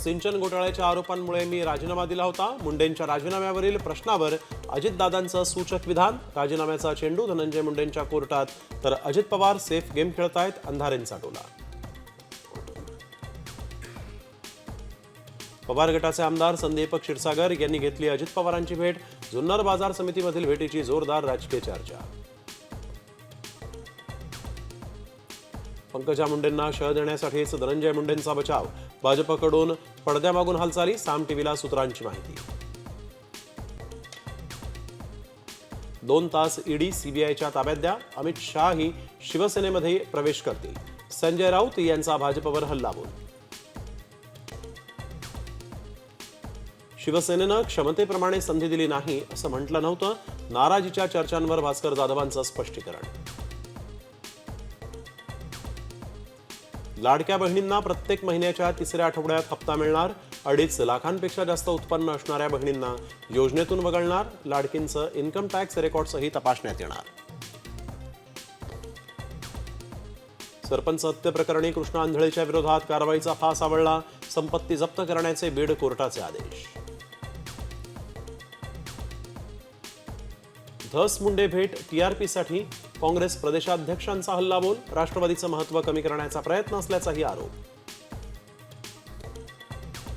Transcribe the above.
सिंचन घोटाळ्याच्या आरोपांमुळे मी राजीनामा दिला होता. मुंडेंच्या राजीनाम्यावरील प्रश्नावर अजितदादांचं सूचक विधान राजीनाम्याचा चेंडू धनंजय मुंडेंच्या कोर्टात. तर अजित पवार सेफ गेम खेळतायत अंधारेंचा टोला पवार गटाचे आमदार संदीप क्षीरसागर यांनी घेतली अजित पवारांची भेट. जुन्नर बाजार समितीमधील भेटीची जोरदार राजकीय चर्चा. पंकजा मुंडेंना शह देण्यासाठीच धनंजय मुंडेंचा बचाव. भाजपकडून पडद्यामागून हालचाली साम टीव्हीला सूत्रांची माहिती. दोन तास ईडी सीबीआयच्या ताब्यात द्या. अमित शहाही शिवसेनेमध्ये प्रवेश करतील. संजय राऊत यांचा भाजपवर हल्लाबोल शिवसेनेनं क्षमतेप्रमाणे संधी दिली नाही असं म्हटलं नव्हतं. नाराजीच्या चर्चांवर भास्कर जाधवांचं स्पष्टीकरण. लाडक्या बहिणींना प्रत्येक महिन्याच्या तिसऱ्या आठवड्यात हप्ता मिळणार. अडीच लाखांपेक्षा जास्त उत्पन्न असणाऱ्या बहिणींना योजनेतून वगळणार. लाडकींचं इन्कम टॅक्स रेकॉर्डसही तपासण्यात येणार. सरपंच हत्येप्रकरणी कृष्णा आंधळेच्या विरोधात कारवाईचा फास आवळला संपत्ती जप्त करण्याचे बीड कोर्टाचे आदेश. धस मुंडे भेट टीआरपीसाठी काँग्रेस प्रदेशाध्यक्षांचा हल्लाबोल राष्ट्रवादीचं महत्त्व कमी करण्याचा प्रयत्न असल्याचाही आरोप.